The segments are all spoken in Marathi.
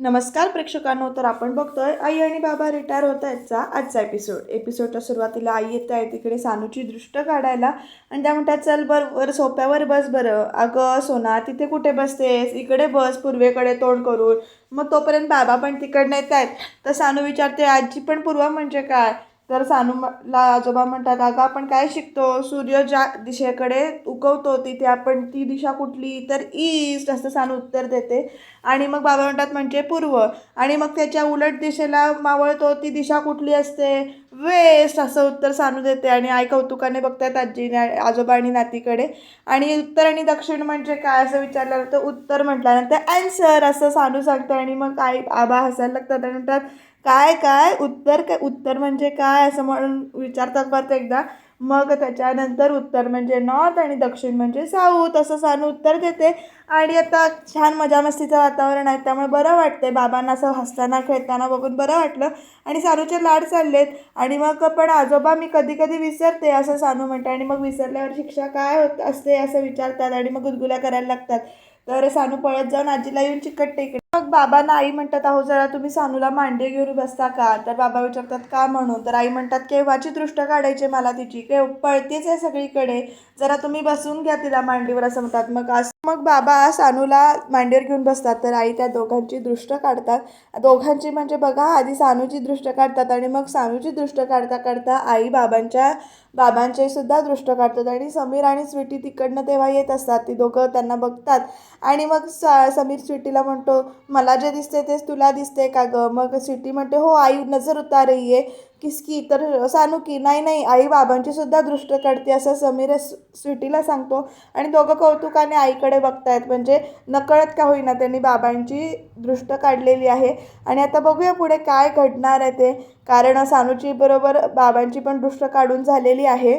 नमस्कार प्रेक्षकांनो तर आपण बघतोय आई आणि बाबा रिटायर होत आहेतचा आजचा एपिसोड एपिसोडच्या सुरुवातीला आई येत आहे तिकडे सानूची दृष्ट काढायला. आणि त्या म्हणतात चल बर वर सोप्यावर बस बरं. अगं सोना तिथे कुठे बसतेस? इकडे बस पूर्वेकडे तोंड करून. मग तोपर्यंत बाबा पण तिकडनं येत आहेत. तर सानू विचारते आजी पण पूर्व म्हणजे काय? तर सानूला आजोबा म्हणतात अगं आपण काय शिकतो? सूर्य ज्या दिशेकडे उगवतो तिथे आपण ती दिशा कुठली? तर ईस्ट असं सानू उत्तर देते. आणि मग बाबा म्हणतात म्हणजे पूर्व. आणि मग त्याच्या उलट दिशेला मावळतो ती दिशा कुठली असते? वेस्ट असं उत्तर सानू देते. आणि आई कौतुकाने बघतात आजीने आजोबा आणि नातीकडे. आणि उत्तर आणि दक्षिण म्हणजे काय असं विचारल्यानंतर उत्तर म्हटल्यानंतर ॲन्सर असं सानू सांगतं. आणि मग आई आबा हसायला लागतात आणि म्हणतात काय काय? उत्तर काय? उत्तर म्हणजे काय? असं म्हणून विचारतात परत एकदा. मग त्याच्यानंतर उत्तर म्हणजे नॉर्थ आणि दक्षिण म्हणजे साऊथ असं सानू उत्तर देते. आणि आता छान मजामस्तीचं वातावरण आहे त्यामुळे बरं वाटते बाबांना असं हसताना खेळताना बघून बरं वाटलं. आणि सानूचे लाड चाललेत. आणि मग पण आजोबा मी कधी कधी विसरते असं सानू म्हणते आणि मग विसरल्यावर शिक्षा काय होत असते असं विचारतात. आणि मग गुदगुल्या करायला लागतात. तर सानू पळत जाऊन आजीला येऊन चिकट इकडे मग बाबांना आई म्हणतात अहो जरा तुम्ही सानूला मांडे घेऊन बसता का? तर बाबा विचारतात का म्हणून? तर आई म्हणतात केव्हाची दृष्ट काढायची मला तिची? केव पळतेच आहे सगळीकडे. जरा तुम्ही बसून घ्या तिला मांडीवर असं म्हणतात. मग असं मग बाबा सानूला मांडीवर घेऊन बसतात. तर आई त्या दोघांची दृष्ट काढतात. दोघांची म्हणजे बघा आधी सानूची दृष्ट काढतात आणि मग सानूची दृष्ट काढता काढता आई बाबांच्या बाबांचे सुद्धा दृष्ट काढतात आणि समीर आणि स्वीटी तिकडनं तेव्हा येत असतात. ती दोघं त्यांना बघतात. आणि मग सा समीर स्वीटीला म्हणतो मला जे दिसते तेच तुला दिसते का गं? मग स्वीटी म्हणते हो आई नजर उतार रही आहे किसकी? तर सानू की नाही नाही आई बाबांची सुद्धा दृष्ट काढते असं समीर स्वीटीला सांगतो. आणि दोघं कौतुकाने आईकडे बघतायत. म्हणजे नकळत का होईना त्यांनी बाबांची दृष्ट काढलेली आहे. आणि आता बघूया पुढे काय घडणार आहे ते. कारण सानूची बरोबर बाबांची पण दृष्ट काढून झालेली आहे.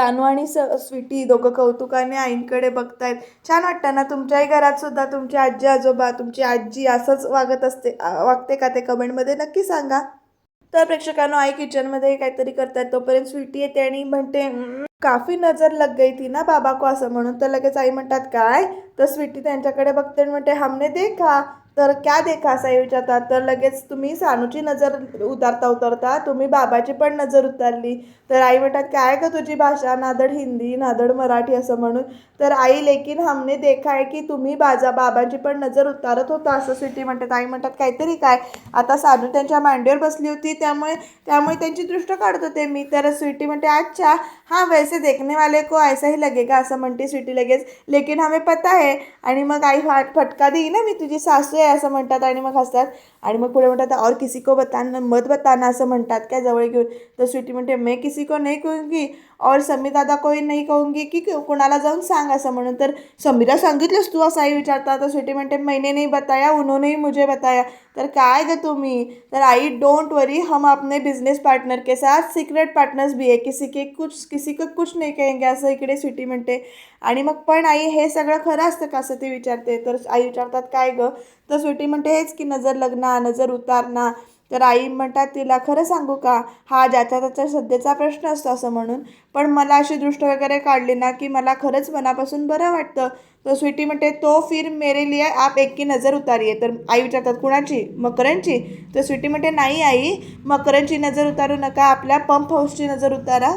सानू आणि स स्वीटी दोघं कौतुकाने आईंकडे बघतायत. छान वाटतं ना? तुमच्याही घरात सुद्धा तुमची आजी आजोबा तुमची आजी असंच वागत असते. वागते का ते कमेंटमध्ये नक्की सांगा. तर प्रेक्षकांनो आई किचनमध्ये काहीतरी करतायत. तोपर्यंत स्वीटी येते आणि म्हणते काफी नजर लग गई थी ना बाबा को असं म्हणून. तर लगेच आई म्हणतात काय? तर स्वीटी त्यांच्याकडे बघते आणि म्हणते हमने देखा. तर क्या देखा असाही विचारतात तर लगेच तुम्ही सानूची नजर उतारता उतरता तुम्ही बाबाची पण नजर उतारली. तर आई म्हणतात काय का तुझी भाषा? नादड हिंदी नादड मराठी असं म्हणून. तर आई लेकिन हमने देखा आहे की तुम्ही बाजा बाबांची पण नजर उतारत होता असं स्वीटी म्हणतात. आई म्हणतात काहीतरी काय? आता सानू त्यांच्या मांडीवर बसली होती त्यामुळे त्यामुळे त्यांची दृष्ट काढत होते मी. तर स्वीटी म्हणते अच्छा हां वैसे देखने वाले को ऐसा ही लगेगा असं म्हणते स्वीटी लगेच. लेकिन हमें पता है आणि मग आई हा फटका देई ना मी तुझी सासू आहे असं म्हणतात आणि मग हसतात. आणि मग पुढे म्हणतात और किसी को बताना मत बताना असं म्हणतात. काय जवळ घेऊन तर स्वीटी म्हणते मैं किसी को नाही की और समीर दादा कोई नाही कहूंगी की कोणाला जाऊन सांग असं म्हणून. तर समीरा सांगितलंस तू असं आई विचारता तर स्वीटी म्हणते मैंने नहीं बताया उन्होंनेही मुझे बताया. तर काय ग तुम्ही? तर आई डोंट वरी हम अपने बिजनेस पार्टनर के साथ सिक्रेट पार्टनर्स भी आहे किसी के कुछ किसी को कुछ नाही कहेंगे. असं इकडे स्वीटी म्हणते. आणि मग पण आई हे सगळं खरं असतं का? असं ते विचारते. तर आई विचारतात काय ग? तर स्वीटी म्हणते हेच की नजर लग्ना नजर उतारणा. तर आई म्हणतात तिला खरं सांगू का? हा ज्याचा त्याचा सध्याचा प्रश्न असतो असं म्हणून. पण मला अशी दृष्ट वगैरे काढली ना की मला खरंच मनापासून बरं वाटतं. तर स्वीटी म्हणते तो फिर मेरे लिए आप एक की नजर आहे तर आई विचारतात कुणाची? मकरांची तर स्वीटी म्हणते नाही आई मकरांची नजर उतारू नका. आपल्या पंप हाऊसची नजर उतारा.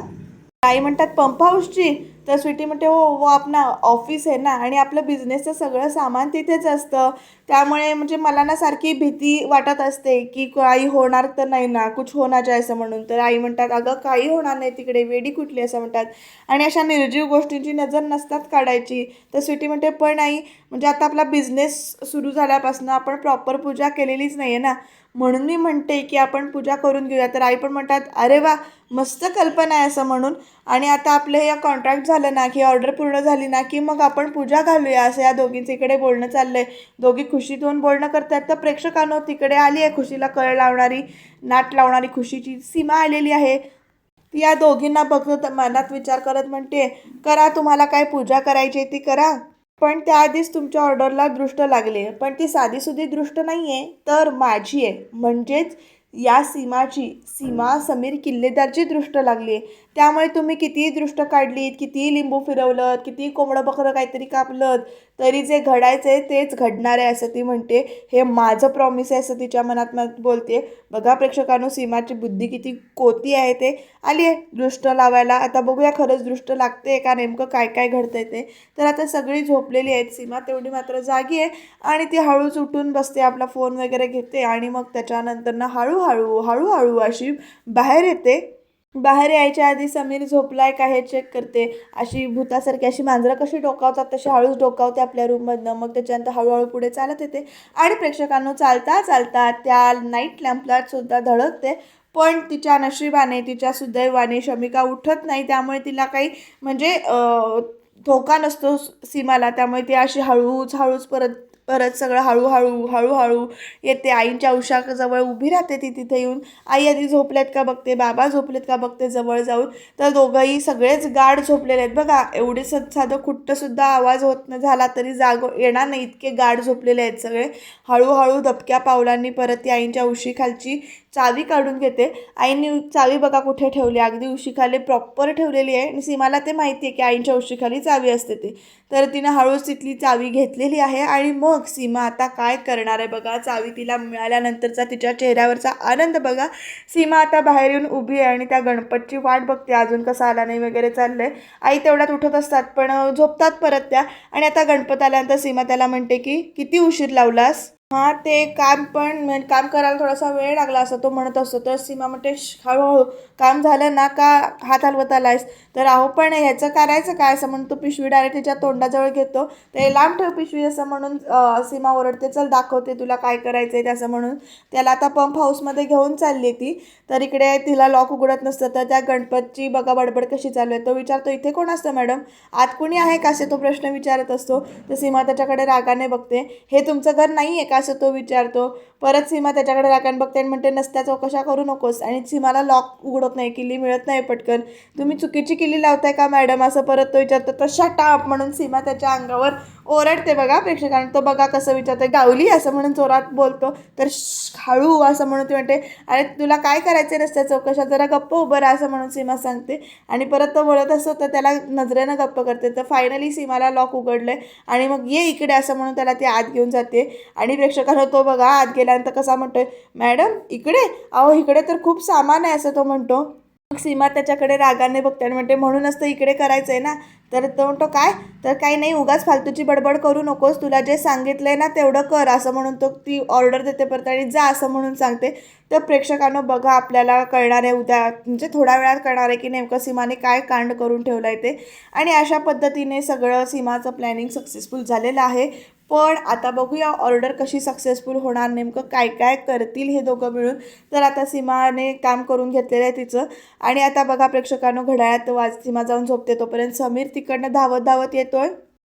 आई म्हणतात पंप हाऊसची? तर स्वीटी म्हणते हो वो आपला ऑफिस आहे ना आणि आपलं बिझनेसचं सगळं सामान तिथेच असतं. त्यामुळे म्हणजे मला ना सारखी भीती वाटत असते की काही होणार तर नाही ना कुछ होणार जाय असं म्हणून. तर आई म्हणतात अगं काही होणार नाही तिकडे वेडी कुठली? असं म्हणतात. आणि अशा निर्जीव गोष्टींची नजर नसतात काढायची. तर स्वीटी म्हणते पण आई म्हणजे आता आपला बिझनेस सुरू झाल्यापासून आपण प्रॉपर पूजा केलेलीच नाही आहे ना. म्हणून मी म्हणते की आपण पूजा करून घेऊया. तर आई पण म्हणतात अरे वा मस्त कल्पना आहे असं म्हणून. आणि आता आपलं हे कॉन्ट्रॅक्ट झालं ना की ऑर्डर पूर्ण झाली ना की मग आपण पूजा घालूया असं या दोघींचं इकडे बोलणं चाललं आहे दोघी खुशीत होऊन बोलणं करतात. तर प्रेक्षकांनो तिकडे आली आहे खुशीला कळ लावणारी नाट लावणारी खुशीची सीमा आलेली आहे. ती या दोघींना बघत मनात विचार करत म्हणते करा तुम्हाला काय पूजा करायची आहे ती करा. पण त्याआधीच तुमच्या ऑर्डरला दृष्ट लागली. आहे पण ती साधीसुधी दृष्ट नाही आहे तर माझी आहे. म्हणजेच या सीमाची सीमा समीर किल्लेदारची दृष्ट लागली आहे. त्यामुळे तुम्ही कितीही दृष्ट काढलीत कितीही लिंबू फिरवलं कितीही कोंबडं बकरं काहीतरी कापलं तरी जे घडायचं आहे तेच घडणार आहे असं ती म्हणते. हे माझं प्रॉमिस आहे असं तिच्या मनात मनात बोलते. बघा प्रेक्षकांनो सीमाची बुद्धी किती कोती आहे ते. आली आहे दृष्ट लावायला. आता बघूया खरंच दृष्ट लागते का नेमकं काय काय घडतंय ते. तर आता सगळी झोपलेली आहेत सीमा. तेवढी मात्र जागी आहे. आणि ती हळूच उठून बसते आपला फोन वगैरे घेते. आणि मग त्याच्यानंतर ना हळूहळू हळूहळू अशी बाहेर येते. बाहेर यायच्या आधी समीर झोपलाय का हे चेक करते. अशी भूतासारखी अशी मांजरं कशी डोकावतात तशी हळूच डोकावते आपल्या रूममधनं मग त्याच्यानंतर हळूहळू पुढे चालत येते. आणि प्रेक्षकांनो चालता चालता त्या नाईट लॅम्पला सुद्धा धडकते. पण तिच्या नशिबाने तिच्या सुदैवाने शमिका उठत नाही. त्यामुळे तिला काही म्हणजे धोका नसतो सीमाला. त्यामुळे ती अशी हळूच हळूच परत परत सगळं हळूहळू हळूहळू येते. आईच्या उशाजवळ उभी राहते ती तिथे येऊन. आई आधी झोपल्यात का बघते? बाबा झोपलेत का बघते? जवळ जाऊन. तर दोघंही सगळेच गाढ झोपलेले आहेत बघा. एवढे स साधं खुट्टसुद्धा आवाज होत न झाला तरी जाग येणार नाही. इतके गाढ झोपलेले आहेत सगळे. हळूहळू दबक्या पावलांनी परत ती आईंच्या उशीखालची चावी काढून घेते. आईने चावी बघा कुठे ठेवली? अगदी उशीखाली प्रॉपर ठेवलेली आहे आणि सीमाला ते माहिती आहे की आईंच्या उशीखाली चावी असते ती. तर तिनं हळूच तिथली चावी घेतलेली आहे आणि मग सीमा आता काय करणार आहे बघा? चावी तिला मिळाल्यानंतरचा तिच्या चेहऱ्यावरचा आनंद बघा. सीमा आता बाहेर येऊन उभी आहे आणि त्या गणपतची वाट बघते. अजून कसा आला नाही वगैरे चाललंय. आई तेवढ्यात उठत असतात पण झोपतात परत त्या. आणि आता गणपत आल्यानंतर सीमा त्याला म्हणते की किती उशीर लावलास? हां ते काम पण म्हणजे काम करायला थोडासा वेळ लागला असं तो म्हणत असतो तर सीमा म्हणते "श्श, हळूहळू काम झालं ना का हात हलवत आलायस? तर अहो पण ह्याचं करायचं काय असं? म्हणून तो पिशवी डायरेक्ट तिच्या तोंडाजवळ घेतो. ते लांब ठेव पिशवी असं म्हणून अं, सीमा ओरडते चल दाखवते तुला काय करायचं आहे असं म्हणून. त्याला आता पंप हाऊसमध्ये घेऊन चालली ती. तर इकडे तिला लॉक उघडत नसतं तर त्या गणपतची बघा बडबड कशी चालू आहे तो विचारतो इथे कोण असतं मॅडम? आत कुणी आहे का? असे तो प्रश्न विचारत असतो. तर सीमा त्याच्याकडे रागाने बघते. हे तुमचं घर नाही आहे का? असं तो विचारतो. परत सीमा त्याच्याकडे राखण बघते आणि म्हणते नसत्या चौकशा करू नकोस? आणि सीमाला लॉक उघडत नाही किल्ली मिळत नाही पटकन. तुम्ही चुकीची किल्ली लावताय का मॅडम असं परत तो विचारतो. तर शटाप म्हणून सीमा त्याच्या अंगावर ओरडते बघा प्रेक्षकांनी. तो बघा कसं विचारते गावली असं म्हणून जोरात बोलतो. तर "श्श, हळू असं म्हणून ती म्हणते अरे तुला काय करायचं रस्त्या चौकशा जरा गप्प उभं राहा असं म्हणून सीमा सांगते. आणि परत तो बोलत असतो तर त्याला नजरेनं गप्प करते. तर फायनली सीमाला लॉक उघडले आणि मग ये इकडे असं म्हणून त्याला ती आत घेऊन जाते. आणि प्रेक्षकांना तो बघा आत गेल्यानंतर कसा म्हणतोय मॅडम इकडे? अहो इकडे तर खूप सामान आहे असं तो म्हणतो. मग सीमा त्याच्याकडे रागाने बघते आणि म्हणते म्हणूनच तर इकडे करायचं आहे ना. तर तो म्हणतो काय? तर काही नाही उगाच फालतूची बडबड करू नकोस. तुला जे सांगितलं आहे ना तेवढं कर. असं म्हणून तो ती ऑर्डर देते परत आणि जा असं म्हणून सांगते. तर प्रेक्षकांनो बघा आपल्याला कळणार आहे उद्या म्हणजे थोड्या वेळात कळणार आहे की नेमकं सीमाने काय कांड करून ठेवलं आहे ते. आणि अशा पद्धतीने सगळं सीमाचं प्लॅनिंग सक्सेसफुल झालेलं आहे. पण आता बघूया ऑर्डर कशी सक्सेसफुल होणार नेमकं काय काय करतील हे दोघं मिळून. तर आता सीमाने काम करून घेतलेलं आहे तिचं. आणि आता बघा प्रेक्षकांनो घड्याळात वाज सीमा जाऊन झोपते तोपर्यंत समीर तिकडनं धावत धावत येतोय.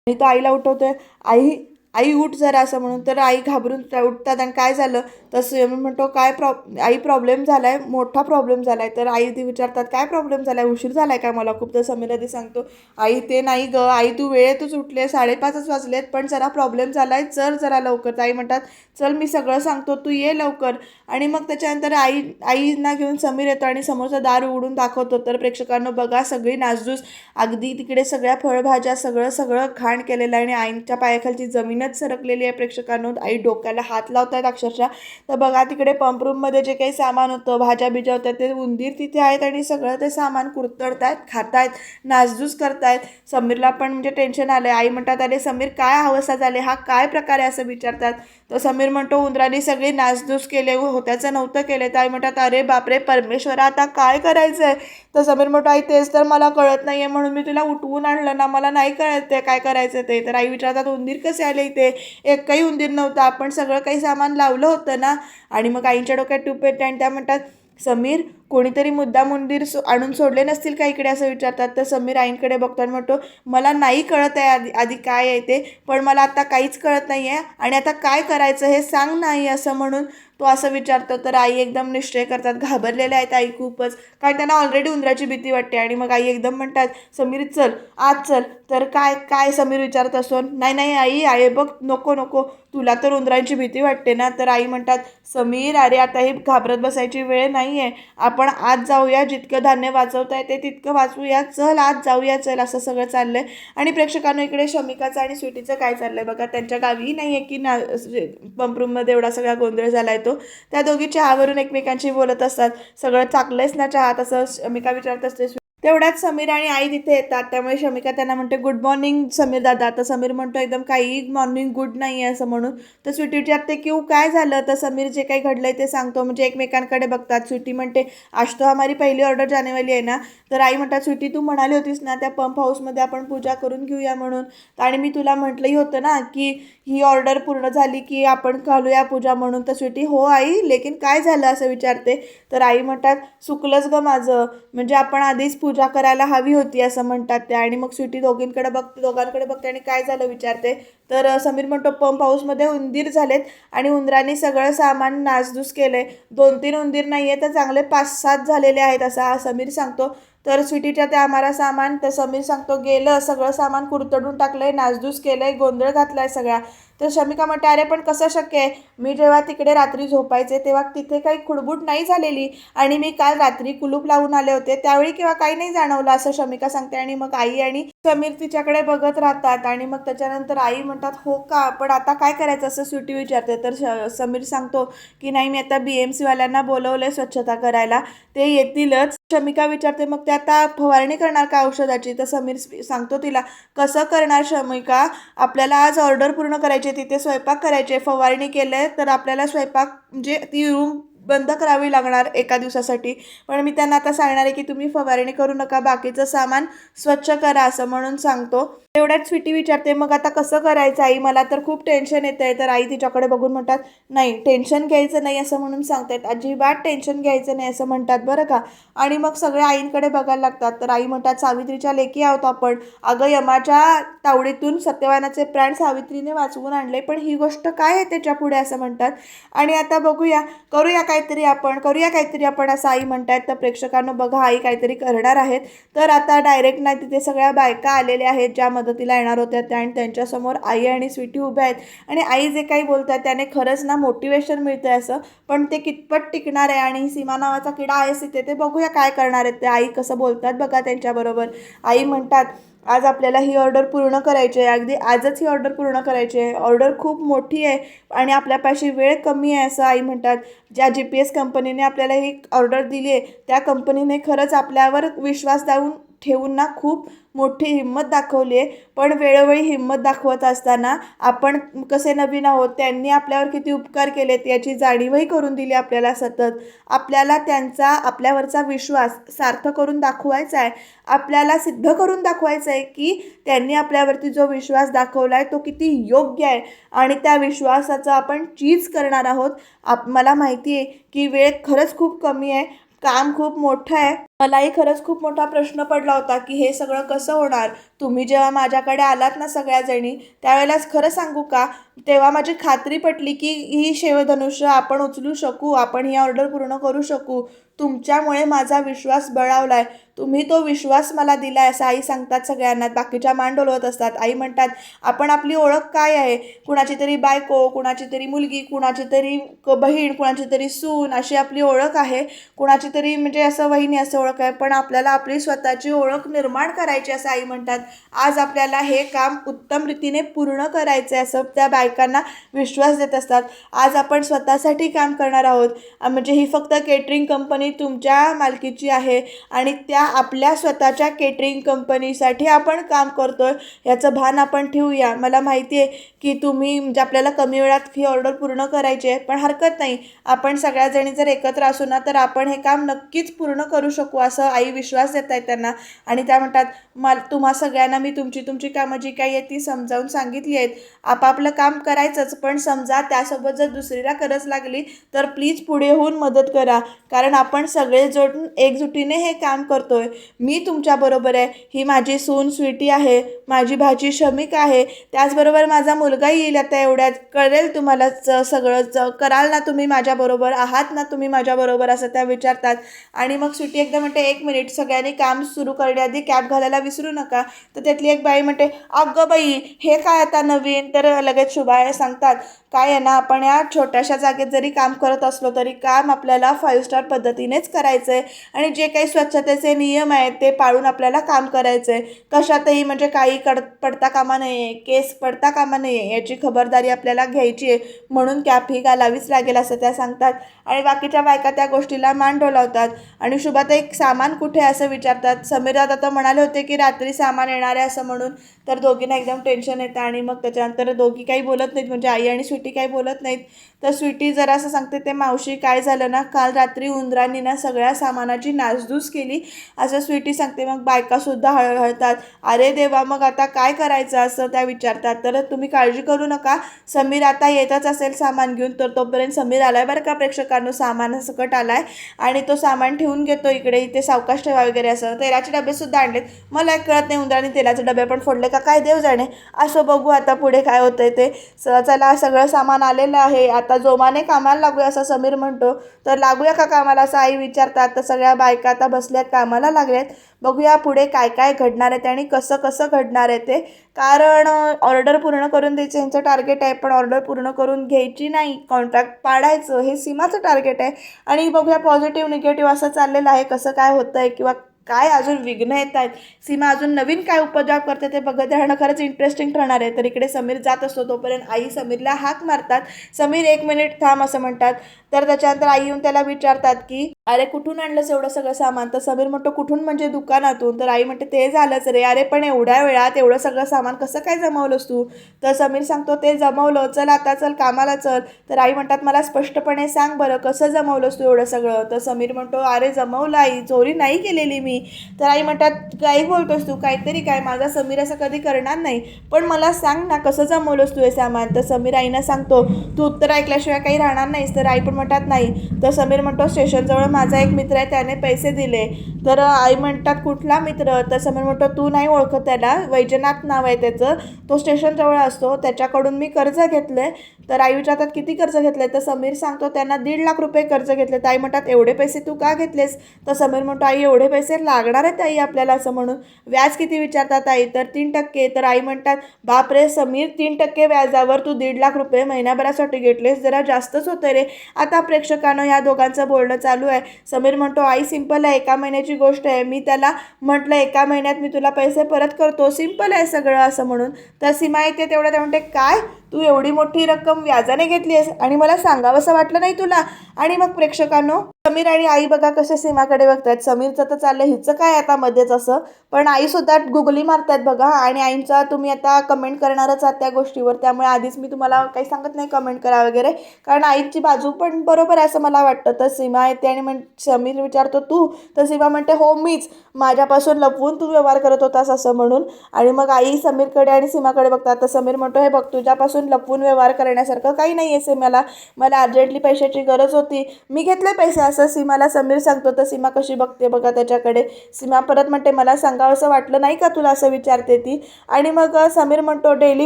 आणि तो आईला उठवतोय. आई आई उठ जरा असं म्हणून तर आई घाबरून उठतात आणि काय झालं? तर समीर म्हणतो काय प्रॉब आई प्रॉब्लेम झाला आहे मोठा प्रॉब्लेम झाला आहे तर आई ती विचारतात काय प्रॉब्लेम झाला आहे उशीर झाला आहे काय मला? खूप तर समीर आधी सांगतो आई ते नाही ग आई तू वेळेतच उठले साडेपाचच वाजलेत पण जरा प्रॉब्लेम झाला आहे चल जरा लवकर. आई म्हणतात चल मी सगळं सांगतो तू ये लवकर. आणि मग त्याच्यानंतर आई आईना घेऊन समीर येतो आणि समोरचं दार उघडून दाखवतो. तर प्रेक्षकांनो बघा सगळी नासधूस अगदी तिकडे सगळ्या फळभाज्या सगळं सगळं घाण केलेलं आहे आणि आईच्या पायाखालची जमीन जमीनच सरकलेली आहे प्रेक्षकांनो. आई डोक्याला हात लावतायत अक्षरशः. तर बघा तिकडे पंप रूममध्ये जे काही सामान होतं भाज्या बिज्या होत्या ते उंदीर तिथे आहेत आणि सगळं ते सामान कुरतडतायत खातायत नासधूस करतायत. समीरला पण म्हणजे टेन्शन आलं आई म्हणतात अरे समीर काय अवस्था झाली? हा काय प्रकार आहे? असं विचारतात. तर समीर म्हणतो उंदराने सगळी नासधूस केले होत्याचं नव्हतं केले. तर आई म्हणतात अरे बापरे परमेश्वरा आता काय करायचं आहे तर समीर म्हणतो आई तेच तर मला कळत नाही आहे म्हणून मी तुला उठवून आणलं ना मला नाही कळत ते काय करायचं ते. तर आई विचारतात उंदीर कसे आले इथे एकही उंदीर नव्हता. आपण सगळं काही सामान लावलं होतं ना? आणि मग आईच्या डोक्यात टूप येते आणि त्या म्हणतात समीर कोणीतरी मुद्दाम उंदीर सो आणून सोडले नसतील का इकडे? असं विचारतात. तर समीर आईंकडे बघतो आणि म्हणतो मला नाही कळत आहे आधी आधी काय आहे ते पण मला आता काहीच कळत नाही आहे आणि आता काय करायचं हे सांग नाही असं म्हणून तो असं विचारतो तर आई एकदम निश्चय करतात घाबरलेल्या आहेत आई खूपच. कारण त्यांना ऑलरेडी उंदराची भीती वाटते आणि मग आई एकदम म्हणतात समीर चल आज चल तर काय काय समीर विचारत असतो नाही नाही आई आई बघ नको नको तुला तर उंदरांची भीती वाटते ना. तर आई म्हणतात समीर अरे आता हे घाबरत बसायची वेळ नाही आहे आपण आज जाऊया जितकं धान्य वाचवता येते तितकं वाचूया चल आज जाऊया चल असं सगळं चाललं आहे आणि प्रेक्षकांना इकडे शमिकाचं आणि स्वीटीचं काय चाललं आहे बघा त्यांच्या गावीही नाही आहे की ना म्हणजे पंपरूममध्ये एवढा सगळा गोंधळ झाला आहे तो? त्या दोघी चहावरून एकमेकांशी बोलत असतात. सगळं चाकलंयच ना चहा? तसं मी काय विचारत असते तेवढ्यात समीर आणि आई तिथे येतात. त्यामुळे शमिका त्यांना म्हणते गुड मॉर्निंग समीर दादा. तर समीर म्हणतो एकदम काही मॉर्निंग गुड नाही आहे असं म्हणून. तर स्वीटी विचारते की काय झालं? तर समीर जे काही घडलंय ते सांगतो. म्हणजे एकमेकांकडे बघतात. स्वीटी म्हणते आज तो हमारी पहिली ऑर्डर जानेवाली आहे ना? तर आई म्हणतात स्वीटी तू म्हणाली होतीस ना त्या पंप हाऊसमध्ये आपण पूजा करून घेऊया म्हणून. आणि मी तुला म्हटलंही होतं ना की ही ऑर्डर पूर्ण झाली की आपण घालूया पूजा म्हणून. तर स्वीटी हो आई लेकिन काय झालं? असं विचारते. तर आई म्हणतात चुकलंच ग माझं. म्हणजे आपण आधीच पूजा पूजा करायला हवी होती असं म्हणतात त्या आणि मग स्वीटी दोघींकडे बघते दोघांकडे बघते आणि काय झालं विचारते. तर समीर म्हणतो पंप हाऊसमध्ये उंदीर झालेत आणि उंदरांनी सगळं सामान नासधूस केलं आहे दोन तीन उंदीर नाही आहे तर चांगले पाच सात झालेले आहेत असा हा समीर सांगतो. तर स्वीटीच्या त्या आम्हाला सामान तर समीर सांगतो गेलं सगळं सामान कुरतडून टाकलं आहे नासधूस आहे गोंधळ घातलाय सगळा. तर शमिका म्हणते अरे पण कसं शक्य आहे? मी जेव्हा तिकडे रात्री झोपायचे तेव्हा तिथे काही खुडबुड नाही झालेली. आणि मी काल रात्री कुलूप लावून आले होते. त्यावेळी किंवा काही नाही जाणवलं असं शमिका सांगते. आणि मग आई आणि समीर तिच्याकडे बघत राहतात आणि मग त्याच्यानंतर आई म्हणतात हो का? पण आता काय करायचं? असं स्वीटी विचारते. तर श समीर सांगतो की नाही मी आता बी एम सीवाल्यांना बोलवलं आहे स्वच्छता करायला. ते येतीलच. शमिका विचारते मग ते आता फवारणी करणार का औषधाची? तर समीर सांगतो तिला कसं करणार शमिका? आपल्याला आज ऑर्डर पूर्ण करायची आहे, तिथे स्वयंपाक करायचे फवारणी केलं तर आपल्याला स्वयंपाक म्हणजे ती रूम बंद करावी लागणार एका दिवसासाठी. पण मी त्यांना आता सांगणार आहे की तुम्ही फवारणी करू नका बाकीचं सामान स्वच्छ करा असं म्हणून सांगतो. तेवढ्यात स्वीटी विचारते मग आता कसं करायचं आई? मला तर खूप टेन्शन येतं आहे तर आई तिच्याकडे बघून म्हणतात नाही टेन्शन घ्यायचं नाही असं म्हणून सांगतायत. अजिबात टेन्शन घ्यायचं नाही असं म्हणतात बरं का. आणि मग सगळे आईंकडे बघायला लागतात. तर आई म्हणतात सावित्रीच्या लेकी आहोत आपण. अगं यमाच्या तावडीतून सत्यवानाचे प्राण सावित्रीने वाचवून आणले पण ही गोष्ट काय आहे त्याच्या पुढे असं म्हणतात. आणि आता बघूया करूया काहीतरी आपण करूया काहीतरी आपण असं आई म्हणतायत तर प्रेक्षकांना बघा आई काहीतरी करणार आहेत. तर आता डायरेक्ट नाही तिथे सगळ्या बायका आलेल्या आहेत ज्या मदतीला येणार होत्या त्या आणि त्यांच्यासमोर आई आणि स्वीटी उभ्या आहेत. आणि आई जे काही बोलतात त्याने खरंच ना मोटिवेशन मिळतं आहे असं पण ते कितपत टिकणार आहे आणि सीमा नावाचा किडा आहे तिथे ते बघूया काय करणार आहेत ते. आई कसं बोलतात बघा त्यांच्याबरोबर. आई म्हणतात आज आपल्याला ही ऑर्डर पूर्ण करायची आहे. अगदी आजच ही ऑर्डर पूर्ण करायची आहे. ऑर्डर खूप मोठी आहे आणि आपल्यापाशी वेळ कमी आहे असं आई म्हणतात. ज्या जी पी एस कंपनीने आपल्याला ही ऑर्डर दिली आहे त्या कंपनीने खरंच आपल्यावर विश्वास दावून ठेवून ना खूप मोठी हिंमत दाखवली आहे. पण वेळोवेळी हिंमत दाखवत असताना आपण कसे नवीन आहोत त्यांनी आपल्यावर किती उपकार केलेत याची जाणीवही करून दिली आपल्याला सतत. आपल्याला त्यांचा आपल्यावरचा विश्वास सार्थ करून दाखवायचा आहे. आपल्याला सिद्ध करून दाखवायचं आहे की त्यांनी आपल्यावरती जो विश्वास दाखवला आहे तो किती योग्य आहे. आणि त्या विश्वासाचं आपण चीज करणार आहोत. आप मला माहिती आहे की वेळ खरंच खूप कमी आहे. काम खूप मोठं आहे. मलाही खरंच खूप मोठा प्रश्न पडला होता की हे सगळं कसं होणार? तुम्ही जेव्हा माझ्याकडे आलात ना सगळ्याजणी त्यावेळेलाच खरं सांगू का? तेव्हा माझी खात्री पटली की ही शेवधनुष्य आपण उचलू शकू आपण ही ऑर्डर पूर्ण करू शकू. तुमच्यामुळे माझा विश्वास बळावलाय. तुम्ही तो विश्वास मला दिला आहे असं आई सांगतात सगळ्यांना. बाकीच्या मान डोलवत असतात. आई म्हणतात आपण आपली ओळख काय आहे? कुणाची तरी बायको कुणाची तरी मुलगी कुणाची तरी क- बहीण कुणाची तरी सून अशी आपली ओळख आहे. कुणाची तरी म्हणजे असं वहिनी असं ओळख आहे. पण आपल्याला आपली स्वतःची ओळख निर्माण करायची असं आई म्हणतात. आज आपल्याला हे काम उत्तम रीतीने पूर्ण करायचं आहे असं त्या बायकांना विश्वास देत असतात. आज आपण स्वतःसाठी काम करणार आहोत. म्हणजे ही फक्त केटरिंग कंपनी तुमच्या मालकीची आहे आणि त्या आपल्या स्वतःच्या केटरिंग कंपनीसाठी आपण काम करतोय याचं भान आपण ठेवूया. मला माहिती आहे की तुम्ही म्हणजे आपल्याला कमी वेळात ही ऑर्डर पूर्ण करायची आहे पण हरकत नाही. आपण सगळ्याजणी जर एकत्र असू ना तर आपण हे काम नक्कीच पूर्ण करू शकू असं आई विश्वास देत आहे त्यांना. आणि त्या म्हणतात मला तुम्हा सगळ्यांना मी तुमची तुमची कामं जी काही आहेत ती समजावून सांगितली आहेत. आपापलं काम करायचंच पण समजा त्यासोबत जर दुसरीला गरज लागली तर प्लीज पुढे होऊन मदत करा. कारण आपण सगळे जोडून एकजुटीने हे काम करतो करतोय. मी तुमच्याबरोबर आहे. ही माझी सून स्वीटी आहे. माझी भाजी शमिक आहे. त्याचबरोबर माझा मुलगा येईल आता एवढ्यात. कळेल तुम्हाला च- सगळं च- कराल ना तुम्ही माझ्याबरोबर आहात ना तुम्ही माझ्याबरोबर असं त्या विचारतात. आणि मग स्वीटी एकदम म्हणते एक मिनिट. सगळ्यांनी काम सुरू करण्याआधी कॅब घालायला विसरू नका. तर त्यातली एक बाई म्हणते अगं बाई हे काय आता नवीन? तर लगेच शुभाय सांगतात काय आहे ना आपण या छोट्याशा जागेत जरी काम करत असलो तरी काम आपल्याला फाईव्ह स्टार पद्धतीनेच करायचं आहे आणि जे काही स्वच्छतेचे नियम आहेत ते पाळून आपल्याला काम करायचं आहे कशातही म्हणजे काही कड पडता कामा नये आहे केस पडता कामा नये आहे याची खबरदारी आपल्याला घ्यायची आहे. म्हणून कॅप ही घालावीच लागेल असं त्या सांगतात. आणि बाकीच्या बायका त्या गोष्टीला मान डोलावतात. आणि शुभात एक सामान कुठे असं विचारतात. समीर दादा तर म्हणाले होते की रात्री सामान येणार आहे असं म्हणून. तर दोघींना एकदम टेन्शन येतं आणि मग त्याच्यानंतर दोघी काही बोलत नाहीत. म्हणजे आई आणि स्वीटी काही बोलत नाहीत. तर स्वीटी जरा असं सांगते ते मावशी काय झालं ना काल रात्री उंदरांनी ना सगळ्या सामानाची नासधूस केली. असं स्वीटी सांगते मग बायकासुद्धा हळहळतात. अरे देवा मग आता काय करायचं असं? त्या विचारतात. तर तुम्ही काळजी करू नका समीर आता येतच असेल सामान घेऊन तर तोपर्यंत समीर आलाय बरं का प्रेक्षकांनो सामान सकट आलाय आणि तो सामान ठेवून घेतो इकडे इथे सावकाश ठेवा वगैरे असं. तेलाचे डबेसुद्धा आणलेत. मला एक कळत नाही उंदराने तेलाचे डबे पण फोडले का? काय देव जाणे असं बघू आता पुढे काय होतंय ते. स चला सगळं सामान आलेलं आहे आता आता जोमाने कामाला लागूया असं समीर म्हणतो. तर लागूया का कामाला? असं आई विचारतात. तर सगळ्या बायका आता बसल्यात कामाला लागल्यात. बघूया पुढे काय काय घडणार आहे ते आणि कसं कसं घडणार आहे ते. कारण ऑर्डर पूर्ण करून द्यायचं यांचं टार्गेट आहे. पण ऑर्डर पूर्ण करून घ्यायची नाही. कॉन्ट्रॅक्ट पाडायचं हे सीमाचं टार्गेट आहे. आणि बघूया पॉझिटिव्ह निगेटिव्ह असं चाललेलं आहे. कसं काय होतं आहे किंवा काय अजून विघ्न येत आहेत? सीमा अजून नवीन काय उपद्रव करते ते बघत राहणं खरंच इंटरेस्टिंग ठरणार आहे. तर इकडे समीर जात असतो तोपर्यंत आई समीरला हाक मारतात. समीर एक मिनिट थांब असं म्हणतात. तर त्याच्यानंतर आई येऊन त्याला विचारतात की अरे कुठून आणलंस एवढं सगळं सामान? तर समीर म्हणतो कुठून? म्हणजे दुकानातून. तर आई म्हणते ते झालंच रे. अरे पण एवढ्या वेळात एवढं सगळं सामान कसं काय जमवलंस तू? तर समीर सांगतो ते जमवलं. चल आता चल कामाला चल. तर आई म्हणतात मला स्पष्टपणे सांग बरं कसं जमवलंस तू एवढं सगळं? तर समीर म्हणतो अरे जमवलं आई. चोरी नाही केलेली मी. तर आई म्हणतात काही बोलतोस तू काहीतरी काय माझा समीर असं कधी करणार नाही. पण मला सांग ना कसं जमवलंस तू हे सामान? तर समीर आईना सांगतो तू उत्तर ऐकल्याशिवाय काही राहणार नाहीस. तर आई पण म्हणतात नाही. तर समीर म्हणतो स्टेशनजवळ माझा एक मित्र आहे त्याने पैसे दिले. तर आई म्हणतात कुठला मित्र? तर समीर म्हणतो तू नाही ओळखत त्याला वैजनाथ नाव आहे त्याचं. तो स्टेशनजवळ असतो त्याच्याकडून मी कर्ज घेतलं तर आई विचारतात किती कर्ज घेतले तर समीर सांगतो त्यांना दीड लाख रुपये कर्ज घेतले तर आई म्हणतात एवढे पैसे तू का घेतलेस? तर समीर म्हणतो आई एवढे पैसे लागणार आहे ताई आपल्याला असं म्हणून? व्याज किती विचारतात आई? तर तीन टक्के. तर आई म्हणतात बापरे समीर तीन टक्के व्याजावर तू दीड लाख रुपये महिन्याभरासाठी घेतलेस. जरा जास्तच होतं रे. आता प्रेक्षकानं ह्या दोघांचं बोलणं चालू आहे. समीर म्हणतो आई सिंपल आहे. एका महिन्याची गोष्ट आहे. मी त्याला म्हटलं एका महिन्यात मी तुला पैसे परत करतो. सिंपल आहे सगळं असं म्हणून. तर सीमा येते तेवढं त्या म्हणते काय? तू एवढी मोठी रक्कम व्याजाने घेतली आहेस आणि मला सांगावंसं वाटलं नाही तुला? आणि मग प्रेक्षकांनो समीर आणि आई बघा कसे सीमाकडे बघतायत. समीरचं तर चाललं हिचं काय आता मध्येच असं? पण आईसुद्धा गुगली मारतात बघा आणि आईंचा तुम्ही आता कमेंट करणारच आहात त्या गोष्टीवर. त्यामुळे आधीच मी तुम्हाला काही सांगत नाही कमेंट करा वगैरे. कारण आईची बाजू पण बरोबर आहे असं मला वाटतं. तर सीमा येते आणि म्हण समीर विचारतो तू? तर सीमा म्हणते हो मीच. माझ्यापासून लपवून तू व्यवहार करत होतास असं म्हणून. आणि मग आई समीरकडे आणि सीमाकडे बघतात. तर समीर म्हणतो हे बघ तुझ्यापासून लपवून व्यवहार करण्यासारखं काही नाही आहे सीमाला. मला अर्जंटली पैशाची गरज होती. मी घेतले पैसे असं सीमाला समीर सांगतो. तर सीमा कशी बघते बघा त्याच्याकडे. सीमा परत म्हणते मला सांगावं असं वाटलं नाही का तुला असं विचारते ती? आणि मग समीर म्हणतो डेली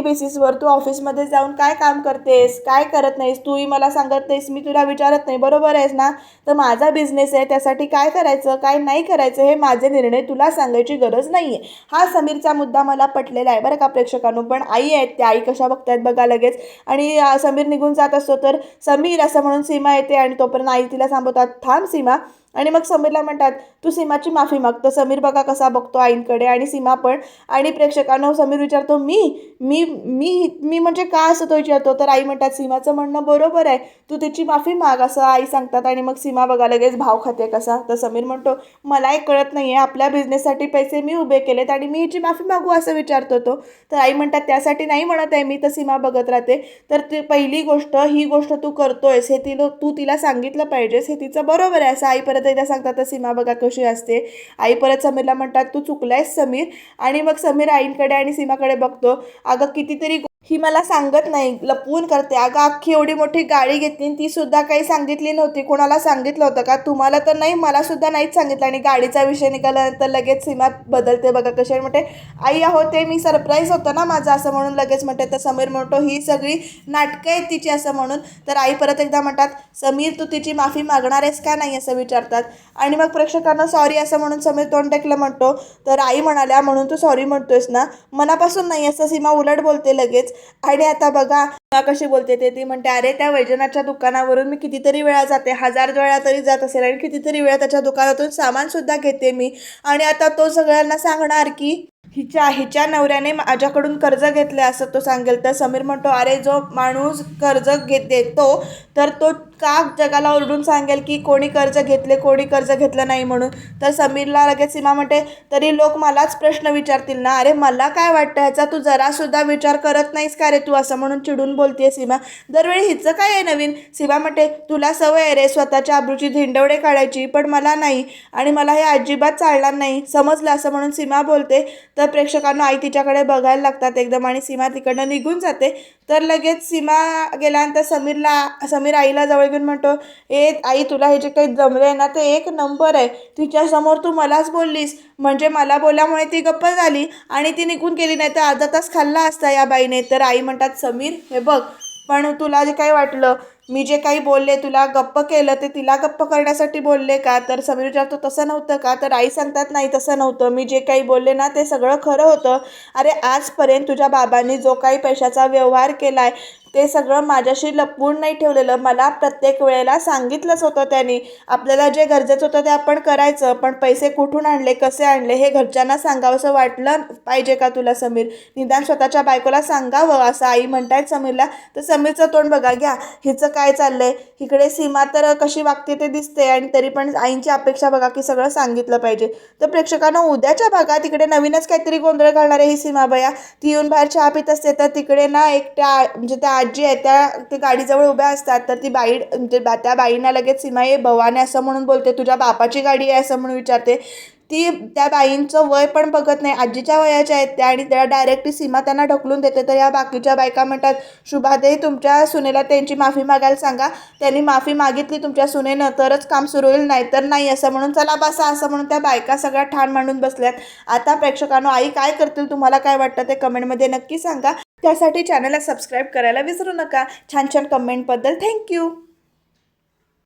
बेसिसवर तू ऑफिसमध्ये जाऊन काय काम करतेस? काय करत नाहीस? तूही मला सांगत नाहीस मी तुला विचारत नाही. बरोबर आहेस ना? तर माझा बिझनेस आहे त्यासाठी काय करायचं? काय नाही करायचं? हे माझे निर्णय तुला सांगायची गरज नाही आहे हा समीरचा मुद्दा मला पटलेला आहे बरं का प्रेक्षकांनो. पण आई आहेत त्या आई कशा बघतायत बघा लगेच. आणि समीर निघून जात असतो तर समीर असं म्हणून सीमा येते आणि तोपर्यंत आई तिला सांगतात थांब सीमा आणि मग समीरला म्हणतात तू सीमाची माफी माग. तर समीर बघा कसा बघतो आईंकडे आणि सीमा पण आणि प्रेक्षकांना समीर विचारतो मी मी मी मी म्हणजे का असं तो विचारतो? तर आई म्हणतात सीमाचं म्हणणं बरोबर आहे. तू तिची माफी माग असं आई सांगतात आणि मग सीमा बघा लगेच भाव खाते कसा. तर समीर म्हणतो मलाही कळत नाही आहे आपल्या बिझनेससाठी पैसे मी उभे केलेत आणि मी हिची माफी मागू असं विचारतो तो. तर आई म्हणतात त्यासाठी नाही म्हणत आहे मी तर सीमा बघत राहते. तर ती पहिली गोष्ट ही गोष्ट तू करतोयस हे तिला तू तिला सांगितलं पाहिजेस हे तिचं बरोबर आहे असं आई परत एकदा सांगतात तर सीमा बघा कशी असते. आई परत समीरला म्हणतात तू चुकलायस समीर. आणि मग समीर आईंकडे आणि सीमाकडे बघतो. अगं कितीतरी ही मला सांगत नाही लपवून करते. अगं अख्खी एवढी मोठी गाडी घेतली ती सुद्धा काही सांगितली नव्हती. कोणाला सांगितलं होतं का? तुम्हाला तर नाही मला सुद्धा नाहीच सांगितलं. आणि गाडीचा विषय निघाल्यानंतर लगेच सीमा बदलते बघा कशी म्हणते आई अहो ते मी सरप्राईज होतं ना माझं असं म्हणून लगेच. म्हणते तर समीर म्हणतो ही सगळी नाटकं आहेत तिची असं म्हणून. तर आई परत एकदा म्हणतात समीर तू तिची माफी मागणार आहेस का नाही? असं विचारतात. आणि मग प्रेक्षकांना सॉरी असं म्हणून समीर तोंड टेकलं म्हणतो. तर आई म्हणाल्या म्हणून तू सॉरी म्हणतोयस ना? मनापासून नाही असं सीमा उलट बोलते लगेच. आणि आता बघा सीमा कशी बोलते ते ती म्हणते अरे त्या वैजनाच्या दुकानावरून मी कितीतरी वेळा जाते हजार वेळा तरी जात असेल आणि कितीतरी वेळा त्याच्या दुकानातून सामान सुद्धा घेते मी. आणि आता तो सगळ्यांना सांगणार की हिच्या हिच्या नवऱ्याने माझ्याकडून कर्ज घेतलं असं तो सांगेल. तर समीर म्हणतो अरे जो माणूस कर्ज घेत देतो तर तो का जगाला ओरडून सांगेल की कोणी कर्ज घेतले कोणी कर्ज घेतलं नाही म्हणून? तर समीरला लगेच सीमा म्हणते तरी लोक मलाच प्रश्न विचारतील ना? अरे मला काय वाटतं? ह्याचा तू जरासुद्धा विचार करत नाहीस का रे तू? असं म्हणून चिडून बोलतेय सीमा. दरवेळी हिचं काय आहे नवीन? सीमा म्हणते तुला सवय आहे रे स्वतःच्या आबरूची धिंडवडे काढायची पण मला नाही आणि मला हे अजिबात चालणार नाही. समजलं? असं म्हणून सीमा बोलते तर प्रेक्षकांना आई तिच्याकडे बघायला लागतात एकदम आणि सीमा तिकडनं निघून जाते. तर लगेच सीमा गेल्यानंतर समीरला समीर आईला जवळ घेऊन म्हणतो ए आई तुला हे जे काही जमलं ना ते एक नंबर आहे. तिच्यासमोर तू मलाच बोललीस. म्हणजे मला बोलल्यामुळे ती गप्प झाली आणि ती निघून गेली नाही तर अर्धा तास खाल्ला असता या बाईने. तर आई म्हणतात समीर हे बघ पण तुला जे काही वाटलं मी जे काही बोलले तुला गप्प केलं ते तिला गप्प करण्यासाठी बोलले का? तर समीर विचारतो तसं नव्हतं का? तर आई सांगतात नाही तसं नव्हतं. मी जे काही बोलले ना ते सगळं खरं होतं. अरे आजपर्यंत तुझ्या बाबांनी जो काही पैशाचा व्यवहार केला आहे ते सगळं माझ्याशी लपवून नाही ठेवलेलं. मला प्रत्येक वेळेला सांगितलंच होतं त्यांनी. आपल्याला जे गरजेचं होतं ते आपण करायचं. पण पैसे कुठून आणले कसे आणले हे घरच्यांना सांगावंसं वाटलं पाहिजे का तुला समीर? निदान स्वतःच्या बायकोला सांगावं असं आई म्हणतायत समीरला. तर समीरचं तोंड बघा घ्या. हिचं काय चाललंय? इकडे सीमा तर कशी वागते ते दिसते आणि तरी पण आईंची अपेक्षा बघा की सगळं सांगितलं पाहिजे. तर प्रेक्षकांना उद्याच्या भागात इकडे नवीनच काहीतरी गोंधळ घालणार आहे ही सीमाबाया ती येऊन बाहेर चहा पित असते तर तिकडे ना एक त्या म्हणजे त्या आजी आहे त्या ते गाडीजवळ उभ्या असतात. तर ती बाई म्हणजे बा- त्या बाईंना लगेच सीमा ये भवाने असं म्हणून बोलते तुझ्या बापाची गाडी आहे असं म्हणून विचारते. ती त्या बाईंचं वय पण बघत नाही. आजीच्या वयाच्या आहेत त्या आणि त्या डायरेक्टली सीमा त्यांना ढकलून देते. तर या बाकीच्या बायका म्हणतात शुभादेही तुमच्या सुनेला त्यांची माफी मागायला सांगा. त्यांनी माफी मागितली तुमच्या सुनेनं तरच काम सुरू होईल नाही तर नाही असं म्हणून चला बसा असं म्हणून त्या बायका सगळ्या ठाण मांडून बसल्यात. आता प्रेक्षकांनो आई काय करतील? तुम्हाला काय वाटतं? ते कमेंटमध्ये नक्की सांगा. त्यासाठी चॅनलला सबस्क्राईब करायला विसरू नका. छान छान कमेंटबद्दल थँक्यू